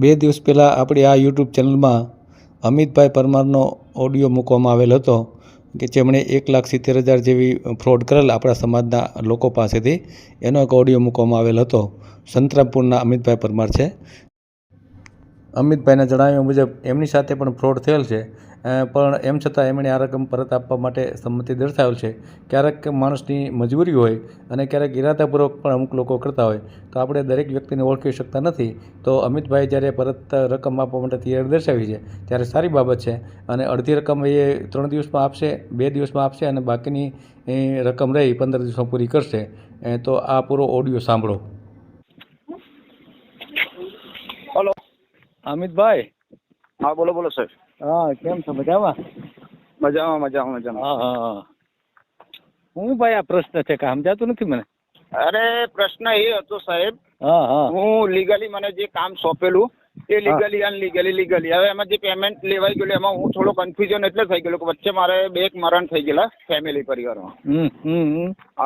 બે દિવસ પહેલાં આપણી આ યુટ્યુબ ચેનલમાં અમિતભાઈ પરમારનો ઓડિયો મૂકવામાં આવેલ હતો કે જેમણે એક લાખ સિત્તેર હજાર જેવી ફ્રોડ કરેલ આપણા સમાજના લોકો પાસેથી એનો એક ઓડિયો મૂકવામાં આવેલ હતો. સંતરામપુરના અમિતભાઈ પરમાર છે. અમિતભાઈના જણાવ્યા મુજબ એમની સાથે પણ ફ્રોડ થયેલ છે. પણ એમ છતાં એમણે આ રકમ પરત આપવા માટે સંમતિ દર્શાવેલ છે. ક્યારેક માણસની મજબૂરી હોય અને ક્યારેક ઇરાદાપૂર્વક પણ અમુક લોકો કરતા હોય. તો આપણે દરેક વ્યક્તિને ઓળખી શકતા નથી. તો અમિતભાઈ જ્યારે પરત રકમ આપવા માટે તૈયાર દર્શાવી છે ત્યારે સારી બાબત છે અને અડધી રકમ એ ત્રણ દિવસમાં આપશે બે દિવસમાં આપશે અને બાકીની એ રકમ રહી પંદર દિવસમાં પૂરી કરશે. એ તો આ પૂરો ઓડિયો સાંભળો. હલો. અમિતભાઈ? હા બોલો બોલો સાહેબ. હા કેમ છો? મજામાં? મજામાં મજામાં મજામાં. હા હા હા. હું ભાઈ આ પ્રશ્ન છે કે સમજાતું નથી મને? અરે પ્રશ્ન એ હતો સાહેબ. હા હા. હું લીગલી મને જે કામ સોંપેલું એ લીગલી અનલીગલી લીગલી હવે એમાં જે પેમેન્ટ લેવાઈ ગયેલું એમાં હું થોડો કન્ફ્યુઝન એટલે થઈ ગયેલો કે વચ્ચે મારે બે એક મરણ થઈ ગયેલા ફેમિલી પરિવારમાં.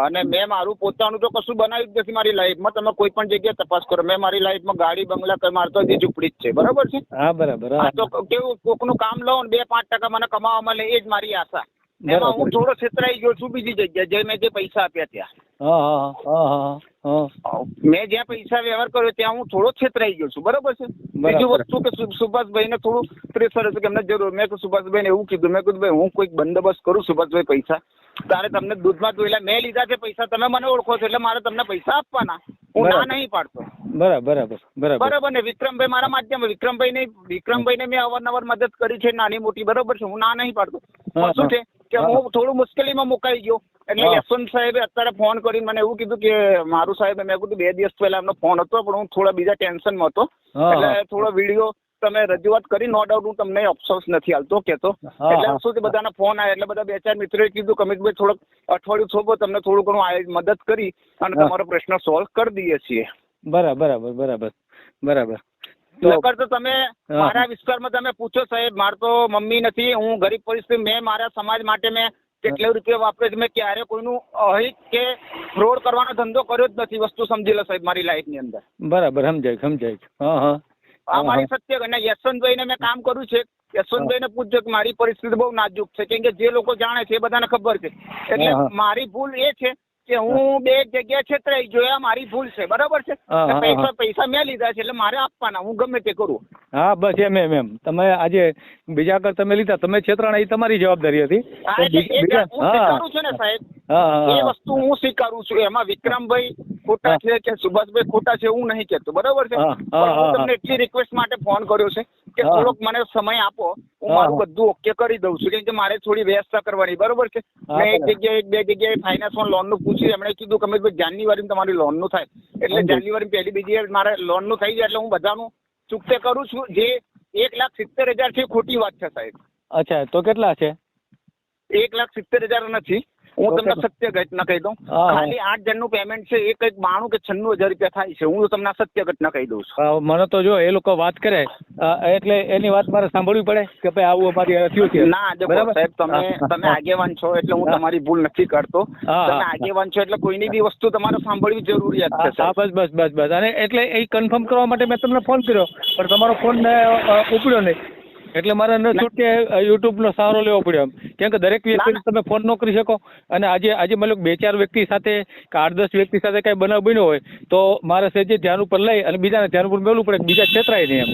અને મેં મારું પોતાનું તો કશું બનાવ્યું જ નથી મારી લાઈફમાં તમે કોઈ પણ જગ્યાએ તપાસ કરો. મેં મારી લાઈફમાં ગાડી બંગલા કઈ મારતો જે ઝૂંપડી જ છે. બરાબર છે? હા બરાબર તો કેવું કોકનું કામ લઉં ને બે પાંચ ટકા મને કમાવા મળે એ જ મારી આશા. એમાં હું થોડો છેતરાઈ ગયો છું બીજી જગ્યાએ જે મેં જે પૈસા આપ્યા ત્યાં. મેં જ્યાં પૈસા વ્યવહાર કર્યો ત્યાં હું થોડો છેતરાઈ ગયો છું. બરોબર છે? બીજું વસ્તુ કે સુભાષભાઈ ને થોડું પ્રેશર હતું કે એમને જરૂર મેં સુભાષભાઈ ને એવું કીધું મેં કીધું ભાઈ હું કોઈક બંદોબસ્ત કરું સુભાષભાઈ પૈસા. તારે તમને દૂધમાં ધોયેલા મેં લીધા છે પૈસા તમે મને ઓળખો છો એટલે મારે તમને પૈસા આપવાના. હું ના. નહીં પાડતો. બરાબર બરાબર બરાબર. ને? વિક્રમભાઈ મારા માધ્યમ વિક્રમભાઈને વિક્રમભાઈને મેં અવારનવાર મદદ કરી છે નાની મોટી બરાબર છે? હું ના નહીં પાડતો. શું છે? કે હું. થોડું મુશ્કેલીમાં મુકાઈ ગયો. એટલે યશવંત સાહેબે અત્યારે ફોન કરીને મને એવું કીધું કે મારું સાહેબ મેં કીધું બે દિવસ પહેલા એમનો ફોન હતો પણ હું થોડા બીજા ટેન્શનમાં હતો. એટલે થોડો વીડિયો તમે રજૂઆત કરી નો ડાઉટ હું તમને અફસોસ નથી હાલતો કેતો. એટલે સુધી બધાના ફોન આવ્યા એટલે બધા બે ચાર મિત્રોએ કીધું કે અમિતભાઈ થોડોક અઠવાડિયું થોભો તમને થોડું ઘણું મદદ કરી અને તમારો પ્રશ્ન સોલ્વ કરી દઈએ છીએ. બરાબર બરાબર બરાબર બરાબર. નકર તો તમે મારા વિસ્તારમાં તમે પૂછો સાહેબ માર તો મમ્મી નથી હું ગરીબ પરિસ્થિતિ મેં મારા સમાજ માટે મેં કેટલો રૂપિયા વાપરે છે? મેં ક્યારે કોઈનું અહિત કે ફ્રોડ કરવાનો ધંધો કર્યો જ નથી વસ્તુ સમજી લો સાહેબ મારી લાઈફની અંદર. બરાબર સમજાય સમજાય હા હા. આ મારી સત્ય અને યશવંતભાઈને મેં કામ કર્યું છે. યશવંતભાઈને પૂછજો કે મારી પરિસ્થિતિ બહુ નાજુક છે. કેમ કે જે લોકો જાણે છે એ બધાને ખબર છે. એટલે. મારી ભૂલ એ છે કે હું બે જગ્યા છેતરાઈ ગયો આ મારી ભૂલ છે. બરાબર છે? પૈસા પૈસા મેં લીધા છે એટલે મારે આપવાના હું ગમે તે કરું. હા બસ એમ એમ એમ. તમે આજે બીજા આગળ તમે લીધા તમે છેતરાણા એ તમારી જવાબદારી હતી. સ્વીકારું છું ને સાહેબ. એ વસ્તુ હું સ્વીકારું છું. એમાં વિક્રમભાઈ ખોટા છે કે સુભાષભાઈ ખોટા છે હું નહીં કેતો બરાબર છે? પણ હું તમને એટલી રિક્વેસ્ટ માટે ફોન કર્યો છે કે થોડોક મને સમય આપો હું મારું બધું ઓકે કરી દઉં છું. કેમ કે મારે થોડી વ્યવસ્થા કરવાની બરોબર છે? મેં એક. જગ્યાએ એક બે જગ્યાએ ફાઇનાન્સમાં લોનનું પૂછ્યું એમણે કીધું કે ભાઈ જાન્યુઆરી તમારી લોનનું થાય. એટલે. જાન્યુઆરી પહેલી બીજી મારે લોનનું થઈ જાય એટલે હું બધાનું ચૂકતે કરું છું. જે એક લાખ સિત્તેર હજાર છે ખોટી વાત છે સાહેબ. અચ્છા તો કેટલા છે? એક લાખ સિત્તેર હજાર નથી. હું તમને સત્ય ઘટના કહી દઉં. ખાલી આઠ જણનું પેમેન્ટ છે એ કંઈક બાણું કે છન્નું હજાર રૂપિયા થાય છે. હું તમને સત્ય ઘટના કહી દઉં છું. મને તો જો એ લોકો વાત કરે એટલે એની વાત મારે સાંભળવી પડે કે ભાઈ આવું અમારી થયું છે. ના? સાહેબ તમે તમે આગેવાન છો એટલે હું તમારી ભૂલ નથી કરતો. તમે આગેવાન છો એટલે કોઈની બી વસ્તુ તમારે સાંભળવી જરૂરિયાત છે હા બસ બસ બસ બસ. અને એટલે એ કન્ફર્મ કરવા માટે મેં તમને ફોન કર્યો પણ તમારો ફોન મેં ઉપડ્યો નહીં. એટલે મારે ન છૂટકે યુટ્યુબનો સહારો લેવો પડ્યો એમ. કેમ કે દરેક વ્યક્તિને તમે ફોન ન કરી શકો. અને આજે આજે મતલબ બે ચાર વ્યક્તિ સાથે કે આઠ દસ વ્યક્તિ સાથે કાંઈ બનાવ બન્યો હોય તો મારે સેજે ધ્યાન ઉપર લઈ અને બીજાને ધ્યાન ઉપર મેળવું પડે બીજા છેતરાય નહીં એમ.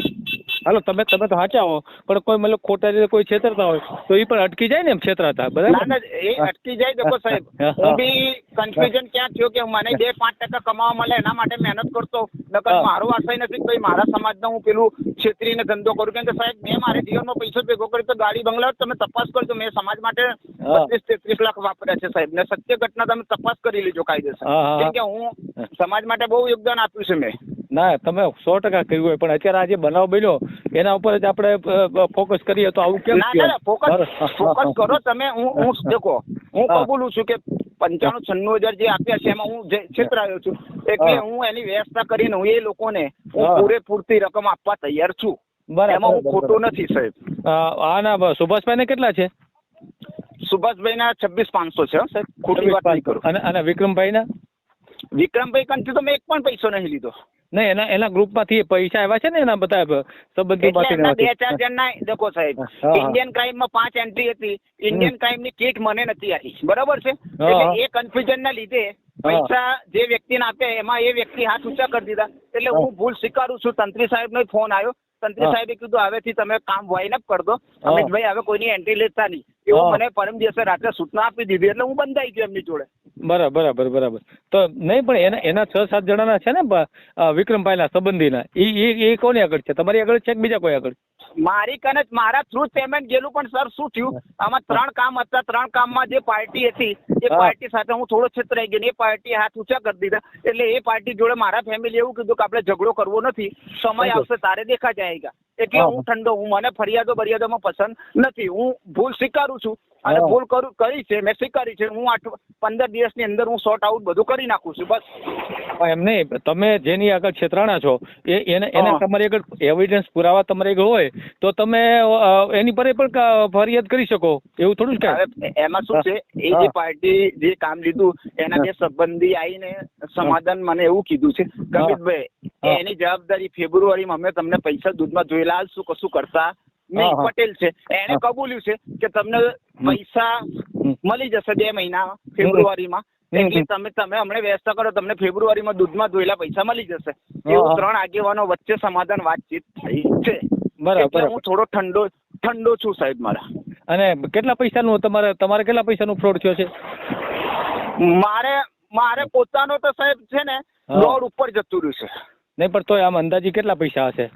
હાલો તમે તમે તો સાચા હો પણ કોઈ મતલબ ખોટા રીતે કોઈ છેતરતા હોય તો એ પણ અટકી જાય ને એમ છેતરાતા બરાબર? એ અટકી જાય દેખો સાહેબ હા, બી કન્ફ્યુઝન ક્યાં થયો કે મને બે પાંચ ટકા કમાવા મળે એના માટે મહેનત કરતો નકર મારો આશય નથી ભાઈ મારા સમાજનો હું પેલું છેતરીને ધંધો કરું કેમ કે સાહેબ મેં મારા જીવનમાં પૈસો ભેગો કર્યો તો ગાડી બંગલા તમે તપાસ કરજો મેં સમાજ માટે બત્રીસ તેત્રીસ લાખ વાપર્યા છે સાહેબ ને સત્ય ઘટના તમે તપાસ કરી લેજો કાયદેસર. કેમ કે હું સમાજ માટે બહુ યોગદાન આપ્યું છે મેં. ના તમે સો ટકા કહ્યું હોય પણ અત્યારે આજે બનાવ બન્યો એના ઉપર જ આપણે ફોકસ કરીએ તો આવું કેમ ના ફોકસ ફોકસ કરો તમે હું હું દેખો હું. કબૂલું છું કે પંચાણું છન્નું હજાર જે આપ્યા છે એમાં હું જે છેતરાયો છું એટલે હું. એની વ્યવસ્થા કરીને હું એ લોકોને હું પૂરેપૂરતી રકમ આપવા તૈયાર છું. બરાબર, એમાં હું ખોટો નથી સાહેબ. હા ના સુભાષભાઈ ને કેટલા છે? સુભાષભાઈ ના છવ્વીસ પાંચસો છે સાહેબ. ખોટી વાત નહીં કરું. અને અને વિક્રમભાઈના? વિક્રમભાઈ કંઠી તો મેં એક પણ પૈસો નહીં લીધો. નહીં એના એના ગ્રુપમાંથી પૈસા આવ્યા છે ને એના બધા એટલે એમના બે ચાર જણ ના દેખો સાહેબ. ઇન્ડિયન ક્રાઇમમાં પાંચ એન્ટ્રી હતી. ઇન્ડિયન ક્રાઇમની કીટ મને નથી આવી. બરોબર છે. એટલે એ કન્ફ્યુઝન ના લીધે પૈસા જે વ્યક્તિને આપે એમાં એ વ્યક્તિ હાથ ઊંચા કરી દીધા. એટલે હું ભૂલ સ્વીકારું છું. તંત્રી સાહેબનો ફોન આવ્યો. તંત્રી. સાહેબે કીધું હવેથી તમે કામ વાઇન અપ કરી દો. અમિતભાઈ હવે કોઈની એન્ટ્રી લેતા નહીં. એવું મને પરમ દિવસે રાત્રે સૂચના આપી દીધી એટલે હું બંધાઈ ગયો એમની જોડે. બરાબર બરાબર બરાબર. તો નહીં પણ એના એના છ સાત જણાના છે ને વિક્રમભાઈના સંબંધીના. એ એ કોની આગળ છે? તમારી આગળ છે કે બીજા કોઈ આગળ મારી કને મારા થ્રુ પેમેન્ટ ગયેલું પણ સર શું થયું? આમાં ત્રણ કામ હતા. ત્રણ કામમાં જે પાર્ટી હતી એ પાર્ટી સાથે હું થોડો છેતરાઈ ગયો એ પાર્ટી હાથ ઊંચા કરી દીધા. એટલે એ પાર્ટી જોડે મારા ફેમિલી એવું કીધું કે આપણે ઝઘડો કરવો નથી. સમય આવશે તારે દેખા જાયગા એટલે હું. ઠંડો હું મને ફરિયાદો બરિયાદોમાં પસંદ નથી. હું ભૂલ સ્વીકારું છું અને ભૂલ કરું કરી છે મેં સ્વીકારી છે. હું આઠ પંદર દિવસની અંદર હું શોર્ટ આઉટ બધું કરી નાખું છું બસ. એમ નહીં. તમે જેની આગળ છેતરાણા છો એ એને એને તમારી આગળ એવિડન્સ પુરાવા તમારી આગળ હોય તો તમે એની પર પણ ફરિયાદ કરી શકો. એવું થોડું જ એમાં શું છે? એ જે પાર્ટી જે કામ લીધું એના બે સંબંધી આવીને સમાધાન મને એવું કીધું છે. કમિતભાઈ હા. એની જવાબદારી ફેબ્રુઆરીમાં અમે તમને પૈસા દૂધમાં જોયેલા શું કશું કરતા નહીં. પટેલ છે. એને કબૂલ્યું છે કે તમને પૈસા મળી જશે બે મહિના ફેબ્રુઆરીમાં. એટલે તમે તમે અમને વ્યવસ્થા કરો તમને ફેબ્રુઆરીમાં દૂધમાં ધોયેલા પૈસા મળી જશે. એવું ત્રણ આગેવાનો વચ્ચે સમાધાન વાતચીત થઈ છે. બરાબર. હું થોડો ઠંડો ઠંડો છું સાહેબ મારા. અને કેટલા પૈસાનું તમારે તમારે કેટલા પૈસાનું ફ્રોડ થયો છે? મારે મારે પોતાનો તો સાહેબ છે ને રોડ દોઢ ઉપર જતું રહ્યું છે. નહીં પણ તોય આમ અંદાજી કેટલા પૈસા હશે?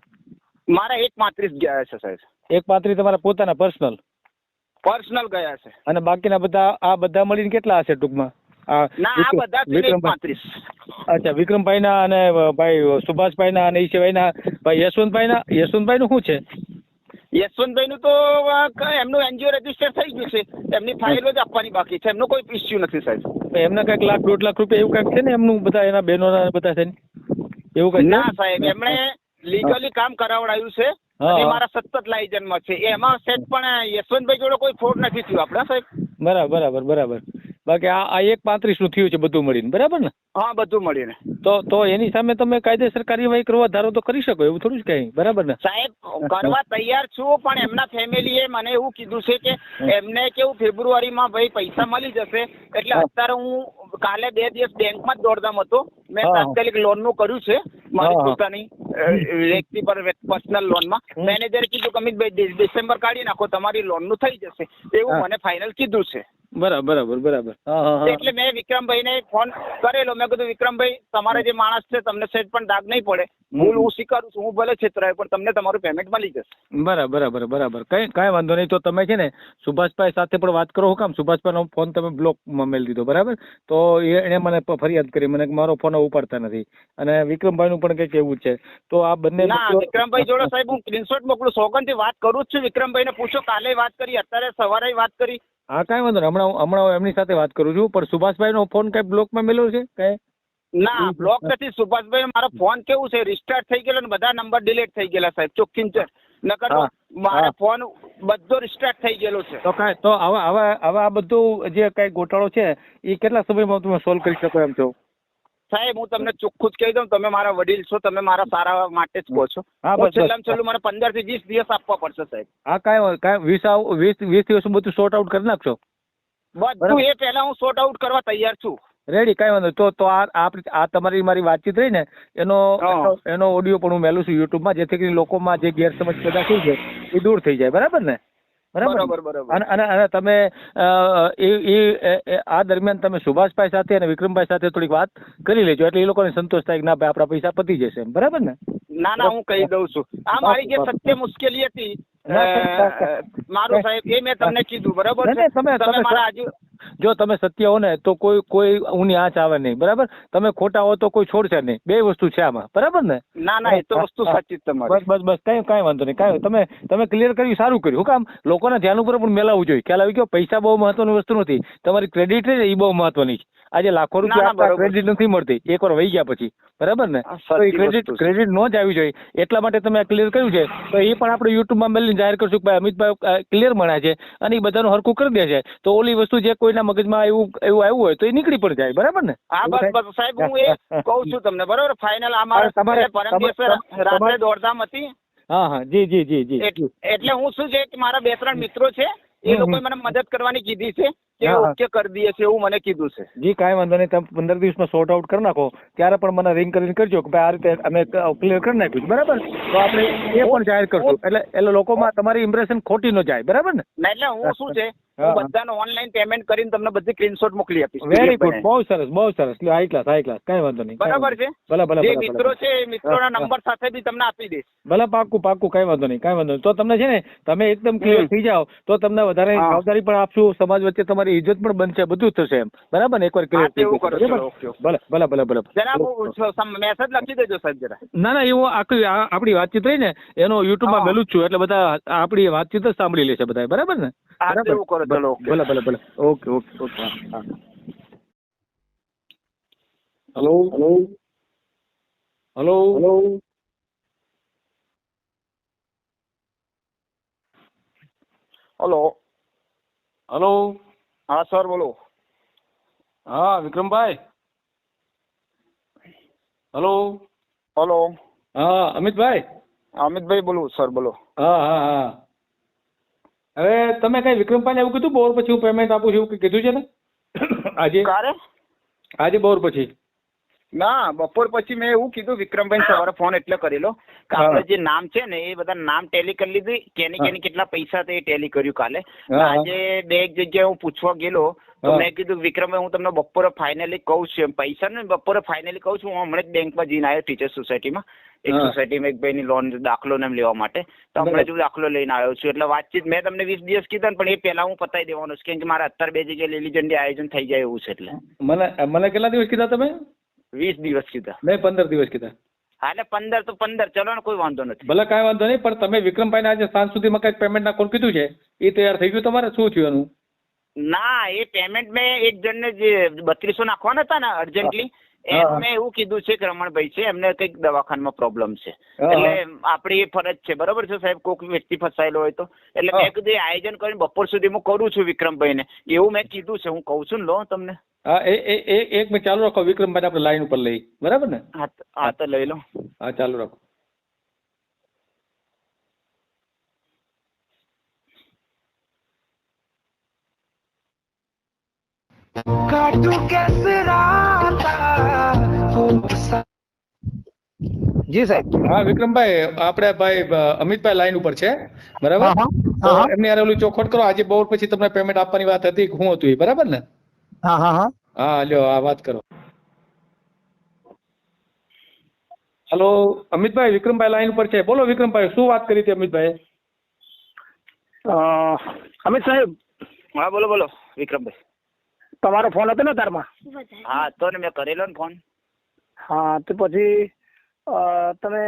મારા એક પાંત્રીસ ગયા છે સાહેબ. એક પાંત્રીસ તમારા પોતાના પર્સનલ પર્સનલ ગયા છે અને બાકીના બધા આ બધા મળીને કેટલા હશે ટૂંકમાં? ના વિક્રમભાઈ અચ્છા વિક્રમભાઈના અને ભાઈ સુભાષભાઈના અને એ સિવાયના ભાઈ યશવંતભાઈના યશવંતભાઈનું શું છે? યશવંતભાઈ નું તો એમનું એનજીઓ રજિસ્ટર થઈ ગયું છે. એમની ફાઇલો જ આપવાની બાકી છે. એમનો કોઈ ઇસ્યુ નથી સાહેબ. એમને કંઈક લાખ દોઢ લાખ રૂપિયા એવું કંઈક છે ને એમનું બધા એના બહેનોના બધા છે ને? એવું કંઈક ના સાહેબ એમણે લીગલી કામ કરાવડાયું છે અને મારા સતત લાઇજનમાં છે. એમાં સેટ પણ યશવંતભાઈ જોડે કોઈ ફ્રોડ નથી થયું આપણે સાહેબ. બરાબર બરાબર બરાબર. બાકી આ આ એક પાંત્રીસનું થયું છે બધું મળીને બરાબર ને? હા બધું મળીને. તો તો એની સામે તમે કાયદેસર કાર્યવાહી કરવા ધારો તો કરી શકો એવું થોડું જ કઈ બરાબર ને? સાહેબ કરવા તૈયાર છું પણ એમના ફેમિલીએ મને એવું કીધું છે કે એમને કેવું ફેબ્રુઆરીમાં ભાઈ પૈસા મળી જશે એટલે અત્યારે હું કાલે બે દિવસ બેંકમાં જ દોડધામ હતો. મેં તાત્કાલિક તાત્કાલિક લોનનું કર્યું છે મારી પોતાની વ્યક્તિ પર પર્સનલ લોનમાં. માં મેનેજરે કીધું કે અમિતભાઈ ડિસેમ્બર કાઢી નાખો તમારી લોનનું થઈ જશે એવું મને ફાઇનલ કીધું છે. બરાબર બરાબર એટલે મેં વિક્રમભાઈને ફોન કરેલો. મેં કીધું વિક્રમભાઈ તમારા જે માણસ છે તમને સેજ પણ દાગ નહીં પડે. ભૂલ હું સ્વીકારું છું હું ભલે છેતરાય પણ તમને તમારું પેમેન્ટ મળી જશે. બરાબર બરાબર બરાબર. કઈ કાંઈ વાંધો નહીં. તો તમે છે ને સુભાષભાઈ સાથે પણ વાત કરો. હું કામ સુભાષભાઈનો ફોન તમે બ્લોકમાં મેળ દીધો બરાબર? તો એને એણે મને ફરિયાદ કરી. મને મારો ફોન ઉપાડતા નથી. અને વિક્રમભાઈનું પણ કંઈક એવું છે. તો આ બંને ના વિક્રમભાઈ જોડે સાહેબ હું સ્ક્રીનશોટ મોકલું સોગંદથી વાત કરું જ છું. વિક્રમભાઈને પૂછો કાલે વાત કરી અત્યારે સવારે વાત કરી. હા કાંઈ વાંધો નહીં. હમણાં હમણાં એમની સાથે વાત કરું છું. પણ સુભાષભાઈનો ફોન કઈ બ્લોકમાં મેળવ્યો છે? કઈ? ના બ્લોક નથી. સુભાષભાઈ મારો ફોન કેવું છે? રિસ્ટાર્ટ થઈ ગયેલો ને બધા નંબર ડિલીટ થઈ ગયેલા સાહેબ. ચોખ્ખી નકર મારો મારા ફોન બધો રિસ્ટાર્ટ થઈ ગયેલો છે. તો કાંઈ તો હવે હવે હવે આ બધું જે કાંઈ ગોટાળો છે એ કેટલા સમયમાં તમે સોલ્વ કરી શકો એમ છો? સાહેબ હું તમને ચોખ્ખું જ કહી દઉં તમે મારા વડીલ છો તમે મારા સારા માટે જ કહો છો. છેલ્લામાં છેલ્લું મને પંદરથી વીસ દિવસ આપવા પડશે સાહેબ. હા કાંઈ કાંઈ વીસ વીસ વીસ દિવસ બધું શોર્ટ આઉટ કરી નાખશો? બધું એ પહેલા હું સોર્ટ આઉટ કરવા તૈયાર છું. રેડી કાંઈ વાંધો તો તો આ આ તમારી મારી વાતચીત રહી ને એનો એનો- એનો ઓડિયો પણ હું મેલું છું યુટ્યુબમાં જેથી કરીને લોકોમાં જે ગેરસમજ પેદા થઈ છે એ દૂર થઈ જાય. બરાબર ને? બરાબર અને અને અને તમે એ એ આ દરમિયાન તમે સુભાષભાઈ સાથે અને વિક્રમભાઈ સાથે થોડીક વાત કરી લેજો. એટલે એ લોકોને સંતોષ થાય કે ના ભાઈ આપણા પૈસા પતી જશે બરાબર ને? ના ના હું કહી દઉં છું. આ મારી જે. સત્ય મુશ્કેલી હતી મારું સાહેબ એ મેં તમને કીધું બરાબર છે? તમે- તમે મારા આજુ જો તમે સત્ય હો ને તો કોઈ કોઈ ઊની આંચ આવે નહીં બરાબર? તમે ખોટા હો તો કોઈ છોડશે નહીં. બે વસ્તુ છે આમાં બરાબર ને? ના ના એ તો વસ્તુ સાચી તમારી. બસ બસ બસ કઈ કઈ વાંધો નહીં કઈ તમે તમે ક્લિયર કર્યું સારું કર્યું. હું કામ લોકોના ધ્યાન ઉપર પણ મેલાવવું જોઈએ. ખ્યાલ આવી ગયો પૈસા બહુ મહત્વની વસ્તુ નથી. તમારી ક્રેડિટ છે એ બહુ મહત્વની છે. આજે લાખો રૂપિયા. ક્રેડિટ નથી મળતી. એકવાર વહી ગયા પછી. બરાબર ને? તો એ ક્રેડિટ ક્રેડિટ નો જ આવી જોઈએ. એટલા માટે તમે આ ક્લિયર કર્યું છે. તો એ પણ આપણે યુટ્યુબમાં મેલીને જાહેર કરશું કે ભાઈ અમિતભાઈ ક્લિયર મળ્યા છે અને એ બધાનું હરખું કરી દે છે. તો ઓલી વસ્તુ જે કોઈના મગજમાં એવું એવું આવ્યું હોય તો એ નીકળી પણ જાય. બરાબર ને? આ બસ સાહેબ હું એ કહું છું તમને. બરાબર? ફાઇનલ અમારે તમારે- રાત્રે દોડધામ હતી. હા હા. જી જી જી જી. એટ- એટલે હું શું છે કે મારા બે ત્રણ મિત્રો છે એ લોકોએ મને મદદ કરવાની કીધી છે. કે. ઓકે કરી દઈએ છે એવું મને કીધું છે. જી કાંઈ વાંધો નહીં. તમે પંદર દિવસમાં સોર્ટ આઉટ કરી નાખો. ત્યારે પણ મને રિંગ કરીને કરજો કે ભાઈ આ રીતે અમે ક્લિયર કરી નાખ્યું બરાબર? તો આપણે એ પણ જાહેર કરશું. એટલે એટલે લોકોમાં તમારી ઇમ્પ્રેશન ખોટી ન જાય. બરાબર ને? એટલે હું શું છે? હા, બધાનો ઓનલાઈન પેમેન્ટ કરીને તમને બધી સ્ક્રીનશોટ મોકલી આપીશ. વેરી ગુડ બહુ સરસ બહુ સરસ. લ્યો હાઈ ક્લાસ હાઈ ક્લાસ કઈ વાંધો નહીં બરાબર છે? ભલે ભલે જે મિત્રો છે એ મિત્રોના. નંબર સાથે બી તમને આપી દઈશ. ભલે પાક્કું પાક્કું કઈ વાંધો નહીં કઈ વાંધો નહીં. તો તમને છે ને તમે એકદમ ક્લિયર થઈ જાઓ તો તમને વધારે. જવાબદારી પણ આપશું સમાજ વચ્ચે તમારી ઇજ્જત પણ બનશે બધું થશે એમ. બરાબર ને? એકવાર ક્લિયર થઈ ઓકે. ભલે ભલે ભલે ભલે જરા મેસેજ લખી દેજો સાહેબ જરા. ના ના એવું આખી આપણી વાતચીત રહી ને એનો યુટ્યુબમાં. મેલું જ છું. એટલે બધા આપણી વાતચીત જ સાંભળી લેશે બધા બરાબર ને? હા, બરાબર? કરો, ચલો, ભલે ભલે ભલે. Okay okay okay. હા, હા. Hello? Hello? Hello? Hello? Hello? Hello? હા સર બોલો. હા વિક્રમભાઈ? હેલો? હેલો? હા અમિતભાઈ? અમિતભાઈ બોલું સર બોલો. હા હા હા. હવે તમે કઈ વિક્રમભાઈને એવું કીધું? બોર પછી હું પેમેન્ટ આપું છું એવું કીધું છે ને? આજે? કારે? આજે બોર પછી. ના બપોર પછી મેં એવું કીધું વિક્રમભાઈ સવારે ફોન એટલે કરેલો કે આપણે જે નામ છે ને એ બધા નામ ટેલી કરી લીધી. કેની કેની કેટલા પૈસા તે ટેલી કર્યું કાલે. આજે બે એક જગ્યાએ હું પૂછવા ગયેલો તો મેં કીધું વિક્રમભાઈ હું તમને બપોરે ફાઇનલી કહું છું. પૈસા ને બપોરે ફાઇનલી કહું છું. હું હમણાં જ બેંકમાં જઈને આવ્યો ટીચર સોસાયટીમાં એક. સોસાયટીમાં એક ભાઈની લોન દાખલો ને લેવા માટે. તો હમણાં જ હું દાખલો લઈને આવ્યો છું. એટલે વાતચીત મેં તમને વીસ દિવસ કીધા ને પણ એ પહેલા હું પતાવી દેવાનો છું. કેમ કે મારે અત્યારે બે જગ્યાએ લીલી ઝંડી આયોજન થઈ જાય એવું છે એટલે. મને મને કેટલા દિવસ કીધા તમે? વીસ દિવસ કીધા. મેં પંદર દિવસ કીધા. હા એટલે પંદર તો પંદર ચલો ને કોઈ વાંધો નથી. ભલે કાંઈ વાંધો નહીં પણ તમે વિક્રમભાઈને આજે સાંજ સુધીમાં કંઈક પેમેન્ટ કોલ કીધું છે? એ તૈયાર થઈ ગયું તમારે? શું થયું એનું? ના એ પેમેન્ટ મેં એક જણને જે બત્રીસો નાખવાના હતા ને અર્જન્ટલી હા, એમ હા. મેં એવું કીધું છે કે રમણભાઈ છે એમને કંઈક દવાખાનામાં પ્રોબ્લેમ છે. એટલે આપડી આપણી એ ફરજ છે બરોબર છે સાહેબ? કોઈક વ્યક્તિ ફસાયેલો હોય તો. એટલે મેં કીધું આયોજન કરીને બપોર સુધી હું કરું છું વિક્રમભાઈ ને એવું મેં કીધું છે હું કહું છું ને લો તમને. હા એ એક મિનિટ ચાલુ રાખો વિક્રમભાઈ આપણે લાઈન ઉપર લઈ. બરાબર ને? હા તો લઈ લો. હા ચાલુ રાખો. જી સાહેબ હા વિક્રમભાઈ આપણે ભાઈ અમિતભાઈ લાઈન ઉપર છે. બરાબર. એમની હારે ઓલું ચોખવટ કરો. આજે બહુ પછી તમને પેમેન્ટ આપવાની વાત હતી હું શું હતું એ બરાબર ને? હા હા હા. હા લ્યો આ વાત કરો. હેલો અમિતભાઈ વિક્રમભાઈ લાઈન ઉપર છે. બોલો વિક્રમભાઈ શું વાત કરી હતી અમિતભાઈ? અ, અમિત સાહેબ હા બોલો બોલો વિક્રમભાઈ. તમારો ફોન હતો ને તારમાં હા તો ને મેં કરેલો ને ફોન. હા તો પછી તમે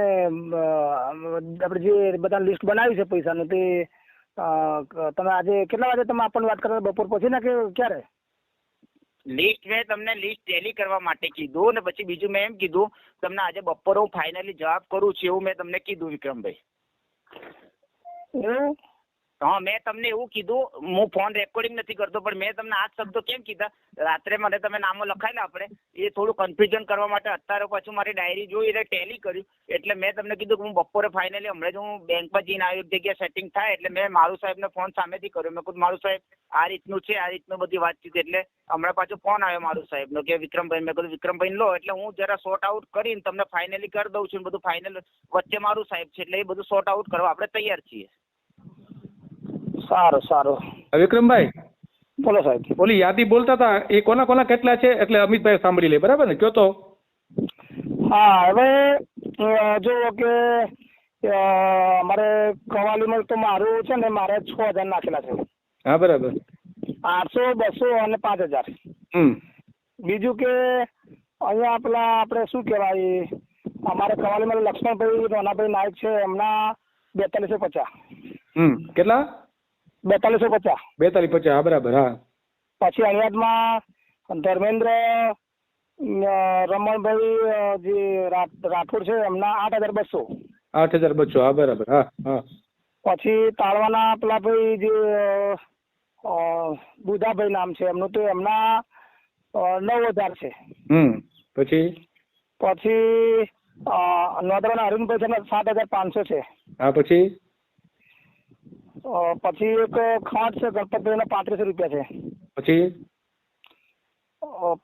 આપણે જે બધા લિસ્ટ બનાવ્યું છે પૈસાનું તે અ, તમે આજે કેટલા વાગે તમે આપણને વાત કરો બપોર પછી ને કે ક્યારે? લિસ્ટ મેં તમને લિસ્ટ ટેલી કરવા માટે કીધું ને પછી બીજું મેં એમ કીધું તમને આજે બપોરે હું ફાઇનલી જવાબ કરું છું એવું મેં તમને કીધું વિક્રમભાઈ. એવું? હા, મેં તમને એવું કીધું, હું ફોન રેકોર્ડિંગ નથી કરતો, પણ મેં તમને આ શબ્દો કેમ કીધા? રાત્રે મને તમે નામો લખાયેલા આપણે, એ થોડું કન્ફ્યુઝન કરવા માટે અત્યારે પાછું મારી ડાયરી જોઈ એટલે ટેલી કર્યું. એટલે મેં તમને કીધું કે હું બપોરે ફાઇનલી હમણાં જ હું બેંકમાં જઈને આવી એક જગ્યાએ સેટિંગ થાય, એટલે મેં મારું સાહેબને ફોન સામેથી કર્યો. મેં કીધું, મારું સાહેબ, આ રીતનું છે, આ રીતનું બધી વાતચીત એટલે હમણાં પાછું ફોન આવ્યો મારું સાહેબનો કે, વિક્રમભાઈ, મેં કીધું, વિક્રમભાઈ, લો. એટલે હું જરા સોર્ટ આઉટ કરીને તમને ફાઇનલી કરી દઉં છું બધું ફાઇનલ વચ્ચે મારું સાહેબ છે, એટલે એ બધું સોર્ટ આઉટ કરવા આપણે તૈયાર છીએ. સારું સારું. વિક્રમભાઈ? બોલો સાહેબ. ઓલી યાદી બોલતા હતા એ કોના કોના કેટલા છે? એટલે અમિતભાઈ સાંભળી લે બરાબર ને? કયો તો? હા હવે જો કે મારે કવાલીમાં તો મારું છે ને મારે છ હજાર નાખેલા છે. હા બરાબર. આઠસો બસો અને પાંચ હજાર. બીજું કે અહીંયા પેલા આપણે શું કહેવાય અમારે કવાલીમાં લક્ષ્મણભાઈ રોનાભાઈ નાયક છે એમના બેતાલીસો પચાસ. કેટલા? બેતાલીસો પચાસ. બેતાલીસ પચાસ બરાબર હા. પછી અણિયાદમાં ધર્મેન્દ્ર રમણભાઈ જે રાઠોડ છે એમના આઠ હજાર બસો. આઠ હજાર બસો હા બરાબર હા હા. પછી તાળવાના પેલા ભાઈ જે બુધાભાઈ દુધાભાઈ નામ છે એમનું તો એમના નવ હજાર છે. હમ પછી? પછી નોંધવાના અરુણભાઈ છે સાત હજાર પાંચસો છે. હા પછી? પછી એક ખાટ છે ગણપતભાઈના પાંત્રીસો રૂપિયા છે. પછી?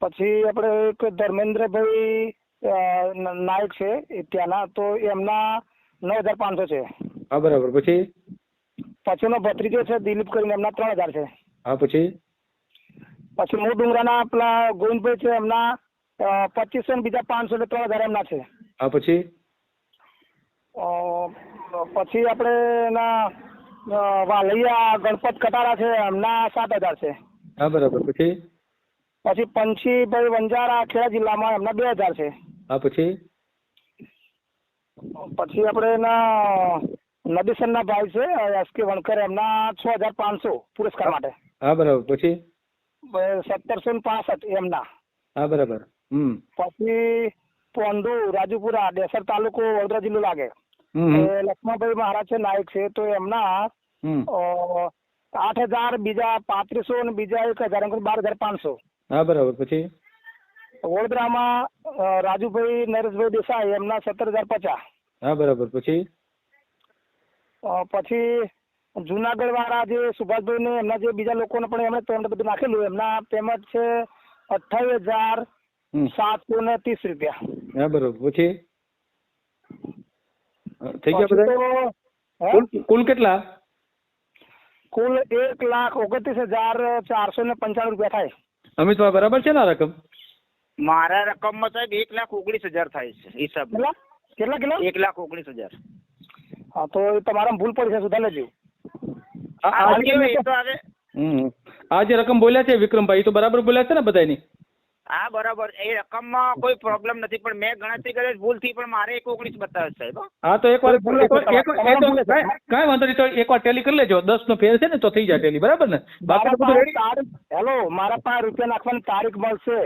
પછી આપણે એક ધર્મેન્દ્રભાઈ નાયક છે ત્યાંના તો એમના નવ હજાર પાંચસો છે. હા બરાબર. પછી? પછીનો ભત્રીજો છે દિલીપ કરીને એમના ત્રણ હજાર છે. હા પછી? પછી મૂળ ડુંગરાના પેલા ગોવિંદભાઈ છે એમના પચીસો ને બીજા પાંચસો એટલે ત્રણ હજાર એમના છે. હા પછી? પછી આપણે એના વાલૈયા ગણપત કટારા છે એમના સાત હજાર છે. હા બરાબર. પછી? પછી પંછીભાઈ વંજારા ખેડા જિલ્લામાં એમના બે હજાર છે. હા પછી? પછી આપણે એના નદીસરના ભાઈ છે એસ કે વણકર એમના છ હજાર પાંચસો પુરસ્કાર માટે. હા બરાબર. પછી? સત્તરસો ને પાસઠ એમના. હા બરાબર. હમ. પછી પોંડુ રાજુપુરા ડેસર તાલુકો વડોદરા જિલ્લો લાગે. લક્ષ્મણભાઈ મહારાજ છે નાયક છે તો એમના આઠ હજાર બીજા પાંત્રીસો અને બીજા એક હજાર એમ બાર હજાર પાંચસો. હા બરાબર. પછી? વડોદરામાં રાજુભાઈ નરેશભાઈ દેસાઈ એમના સત્તર હજાર પચાસ. હા બરાબર. પછી? પછી જુનાગઢ વાળા જે સુભાષભાઈ ને એમના જે બીજા લોકોને પણ એમણે પેમેન્ટ બધું નાખેલું એમના પેમેન્ટ છે અઠ્ઠાવીસ હજાર સાતસો ને ત્રીસ રૂપિયા. હા બરાબર. પછી? થઈ ગયા બધા? તો, કુલ કુલ કેટલા? કુલ એક લાખ ઓગણત્રીસ હજાર ચારસો ને પંચાણું રૂપિયા થાય. અમિતભાઈ બરાબર છે ને રકમ? મારા રકમમાં સાહેબ એક લાખ ઓગણીસ હજાર થાય છે હિસાબ કેટલા? કેટલા કેટલા એક લાખ ઓગણીસ હજાર. હા તો તમારા ભૂલ પડી છે સુધાર લેજો આ- આ આ જે- કેવું એ તો હવે હમ. આ જે રકમ બોલ્યા છે વિક્રમભાઈ તો બરાબર બોલ્યા છે ને બધાની હા બરાબર. એ રકમમાં કોઈ પ્રોબ્લેમ નથી પણ મેં ગણતરી કરી ભૂલથી પણ મારે એક ઓગણીસ બતાવે છે સાહેબ હા. તો એકવાર વાર ભૂલ. કાંઈ વાંધો નહીં તો એકવાર ટેલી કરી લેજો. દસ નો ફેર છે ને તો થઈ જાય ટેલી બરાબર ને? બાકી હેલો મારા પાસે રૂપિયા નાખવાની તારીખ મળશે.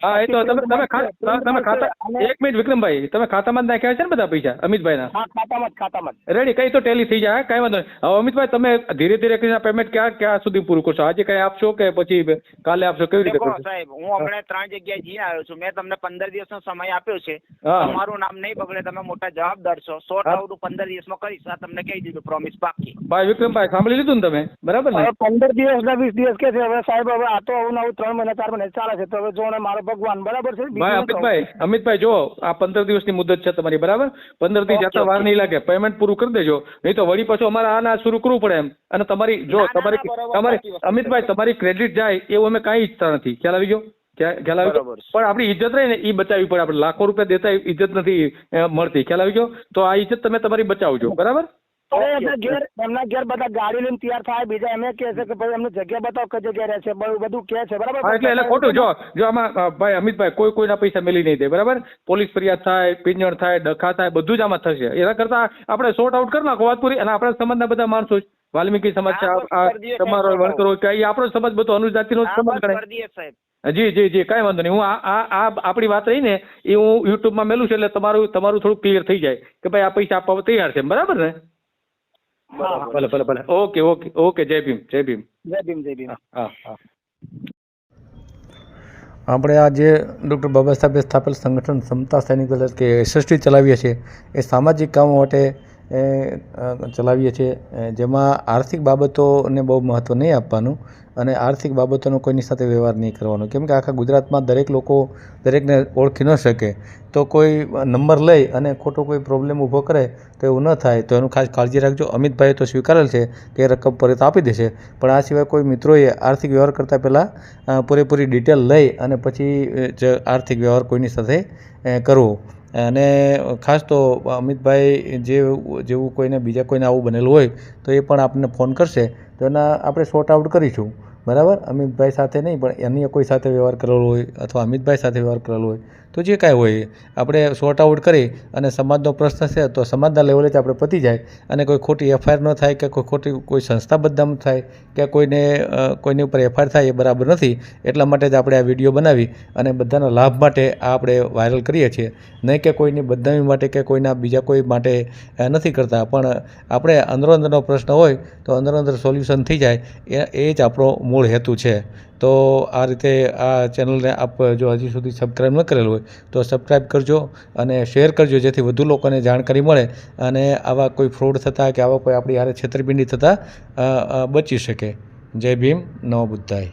હા એ તો તમે તમે તમે- તમે ખાતા એક મિનિટ વિક્રમભાઈ તમે ખાતામાં જ નાખ્યા છે ને બધા પૈસા અમિતભાઈના? હા ખાતામાં જ ખાતામાં રેડી કઈ તો ટેલી થઈ જાય કઈ વાંધો નહીં. હવે અમિતભાઈ તમે ધીરે ધીરે કરીને પેમેન્ટ ક્યાં ક્યાં સુધી પૂરું કરશો? આજે કઈ આપશો કે પછી કાલે આપશો? કેવી રીતે કરશો? સાહેબ હું હમણાં ત્રણ જગ્યાએ જઈ આવ્યો છું. મેં તમને પંદર દિવસનો સમય આપ્યો છે. હા. તમારું નામ નહીં બગડે તમે મોટા જવાબદાર છો સો. આઉટ હું પંદર દિવસમાં કરીશ. આ તમને કહી દીધું પ્રોમિસ પાકી ભાઈ વિક્રમભાઈ સાંભળી લીધું ને તમે? બરાબર ને? પંદર દિવસ ના વીસ દિવસ કે છે હવે સાહેબ હવે આ તો આવું નવું આવું ત્રણ મહિના ચાર મહિના ચાલે છે. તો હવે જો ને મારો ભગવાન બરાબર છે? ભાઈ અમિતભાઈ અમિતભાઈ જો આ પંદર દિવસની મુદત છે તમારી બરાબર? પંદરથી જતા વાર નહીં લાગે પેમેન્ટ પૂરું કરી દેજો. નહીં તો વળી પાછું અમારે આના શરૂ કરવું પડે એમ. અને તમારી જો ના, ના, તમારી તમારી અમિતભાઈ તમારી ક્રેડિટ જાય એવું અમે કાંઈ ઈચ્છતા નથી. ખ્યાલ આવી ગયો? ખ્યાલ આવી ગયો? પણ આપણી ઇજ્જત રહી ને એ બચાવવી પડે. આપણે લાખો રૂપિયા દેતા ઇજ્જત નથી મળતી. ખ્યાલ આવી ગયો? તો આ ઇજ્જત તમે તમારી બચાવજો બરાબર? એમના ઘેર બધા ગાડી લઈને તૈયાર થાય. બીજા એમને કહે છે કે ભાઈ એમને જગ્યા બતાવો કઈ જગ્યા રહેશે બધું કે છે બરાબર? એટલે એટલે ખોટું. જો જો આમાં ભાઈ અમિતભાઈ કોઈ કોઈના પૈસા મેલી નહીં દે બરાબર? પોલીસ ફરિયાદ થાય પિંજણ થાય ડખા થાય બધું જ આમાં થશે. એના કરતા આપણે સોર્ટ આઉટ કરી નાખો વાત પૂરી અને આપણા સમાજના બધા માણસો. વાલ્મીકી સમાજ છે તમારો વણકરો કે આપણો સમાજ બધો અનુજાતિનો નો સમાજ ગણાય. જી જી જી કાંઈ વાંધો નહીં. હું આ આ આપણી વાત રહી ને એ હું યુટ્યુબમાં મેલું છે એટલે તમારું તમારું થોડું ક્લિયર થઈ જાય કે ભાઈ આ પૈસા આપવા તૈયાર છે બરાબર ને. ભલે ભલે ભલે. ઓકે ઓકે ઓકે જય ભીમ જય ભીમ. જય ભીમ જય ભીમ. હા હા આપણે આ જે ડૉક્ટર બાબા સાહેબે સ્થાપેલ સંગઠન સમતા સૈનિક દળ કે એસએસટી ચલાવીએ છીએ. એ સામાજિક કામો માટે એ, ચલાવીએ છીએ. જેમાં આર્થિક બાબતોને બહુ મહત્ત્વ નહીં આપવાનું અને આર્થિક બાબતોનો કોઈની સાથે વ્યવહાર નહીં કરવાનો. કેમ કે આખા ગુજરાતમાં દરેક લોકો દરેકને ઓળખી ન શકે. તો કોઈ નંબર લઈ અને ખોટો કોઈ પ્રોબ્લેમ ઊભો કરે તો એવું ન થાય. તો એનું ખાસ કાળજી રાખજો. અમિતભાઈએ તો સ્વીકારેલ છે કે રકમ પરત આપી દેશે. પણ આ સિવાય કોઈ મિત્રોએ આર્થિક વ્યવહાર કરતાં પહેલાં પૂરેપૂરી ડિટેલ લઈ અને પછી જ આર્થિક વ્યવહાર કોઈની સાથે કરવો. અને ખાસ તો અમિતભાઈ જે જેવું કોઈને બીજા કોઈને આવું બનેલું હોય, તો એ પણ આપણને ફોન કરશે. તો એના આપણે શોર્ટ આઉટ કરીશું. બરાબર? અમિતભાઈ સાથે નહીં, પણ એની કોઈ સાથે વ્યવહાર કરેલો હોય અથવા અમિતભાઈ સાથે વ્યવહાર કરેલો હોય તો જે કાંઈ હોય આપણે સોર્ટ આઉટ કરી અને સમાજનો પ્રશ્ન છે તો સમાજના લેવલે જ આપણે પતી જાય અને કોઈ ખોટી એફઆઈઆર ન થાય કે કોઈ ખોટી કોઈ સંસ્થા બદનામ થાય કે કોઈને કોઈની ઉપર એફઆઈઆર થાય એ બરાબર નથી, એટલા માટે જ આપણે આ વીડિયો બનાવી અને બધાના લાભ માટે આ આપણે વાયરલ કરીએ છીએ. નહીં કે કોઈની બદનામી માટે કે કોઈના બીજા કોઈ માટે નથી કરતા. પણ આપણે અંદરો અંદરનો પ્રશ્ન હોય તો અંદરો અંદર સોલ્યુશન થઈ જાય. એ એ જ આપણો મૂળ હેતુ છે. તો આ રીતે આ ચેનલને આપ જો હજી સુધી સબસ્ક્રાઈબ ન કરેલું હોય, તો સબસ્ક્રાઈબ કરજો અને શેર કરજો, જેથી વધુ લોકોને જાણકારી મળે અને આવા કોઈ ફ્રોડ થતાં કે આવા કોઈ આપણી હારે છેતરપિંડી થતાં બચી શકે. જય ભીમ નવ બુદ્ધાય.